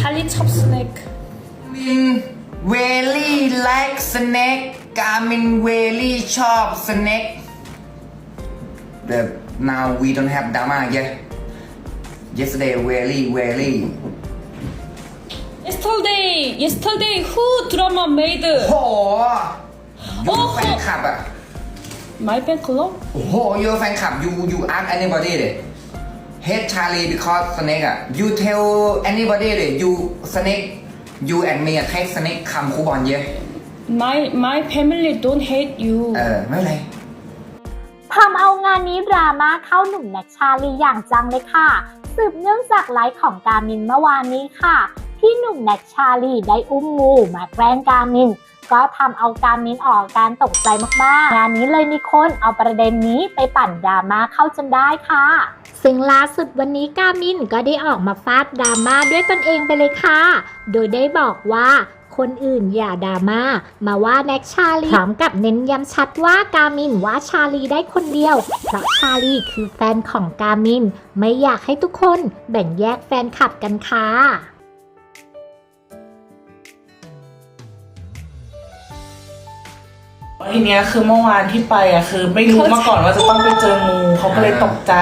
Charlie chop snake. Min really like snake. Garmin really chop snake. The now we don't have drama yet. Yesterday really really. Yesterday, yesterday, who drama made? โหยูแฟนคลับอ่ะ oh, My fan club. โอ้โหยูแฟนคลับยูยูอาร์ตแอนิบอดี้เลย hate Charlie because snake อะ you tell anybody เลย you snake you and me อะ take snake คำคูบอลเยอะ My my family don't hate you. เออ ไม่เป็นไรทำเอางานนี้ดราม่าเข้าหนุ่มแน็กชาลีอย่างจังเลยค่ะ สืบเนื่องจากไลฟ์ของการมินเมื่อวานนี้ค่ะ ที่หนุ่มแน็กชาลีได้อุ้มงูมาแกล้งการมิน ก็ทำเอาการมินออกการตกใจมากๆ งานนี้เลยมีคนเอาประเด็นนี้ไปปั่นดราม่าเข้าจนได้ค่ะ ซึ่งล่าสุดวันนี้กามินก็ได้ออกมาฟาดดราม่าด้วยตนเองไปเลยค่ะ โดยได้บอกว่าคนอื่นอย่าดราม่ามาว่าแน็กชาลีพร้อมกับเน้นย้ำชัดว่ากามินว่าชาลีได้คนเดียวเพราะชาลีคือแฟนของกามิน ไม่อยากให้ทุกคนแบ่งแยกแฟนคลับกันค่ะ ทีเนี้ยคือเมื่อวานที่ไปอ่ะคือไม่รู้มาก่อนว่าจะต้องไปเจองูเขาก็เลยตกใจ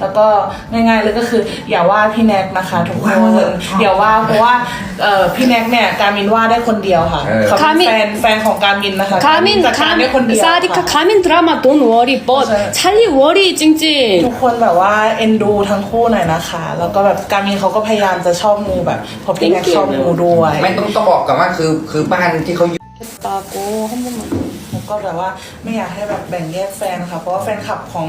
แล้วก็ง่ายๆเลยก็คือ อย่าว่าพี่แน็กนะคะทุกคนอย่าว่าเพราะว่าเอ่อพี่แน็กเนี่ยการมินว่าได้คนเดียวค่ะ เออ เขาเป็น การมิน แฟนแฟนของการมินนะคะ 가민 จัดการได้คนเดียว 사디카 ค่ะ 가민 드라마 don't worry, but 맞아요. 찰리 worry ทุ 찡찡. กคนแบบว่าเอ็นดูทั้งคู่หน่อยนะคะ แล้วก็แบบการมินเขาก็พยายามจะชอบงูแบบเพราะพี่แน็กชอบงูด้วย ไม่ต้องต้องบอกก่อนว่าคือคือบ้านที่เขาอยู่ 했다고 한 번만. แล้วก็แบบว่าไม่อยากให้แบบแบ่งแยกแฟนค่ะเพราะว่าแฟนคลับของ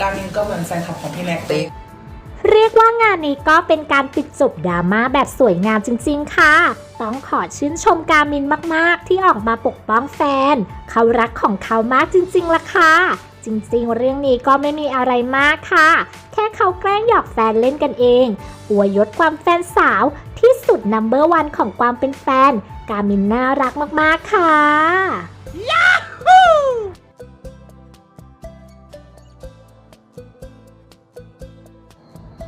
การมินก็เหมือนแฟนคลับของพี่แน็กเรียกว่างานนี้ก็เป็นการปิดจบดราม่าแบบสวยงามจริง ๆ ค่ะ ต้องขอชื่นชมการมินมากๆ ที่ออกมาปกป้องแฟน เขารักของเขามากจริงๆล่ะค่ะ จริงๆ เรื่องนี้ก็ไม่มีอะไรมากค่ะ แค่เขาแกล้งหยอกแฟนเล่นกันเอง อวยยศความแฟนสาวที่สุดนัมเบอร์วันของความเป็นแฟน การมินน่ารักมากๆ ค่ะ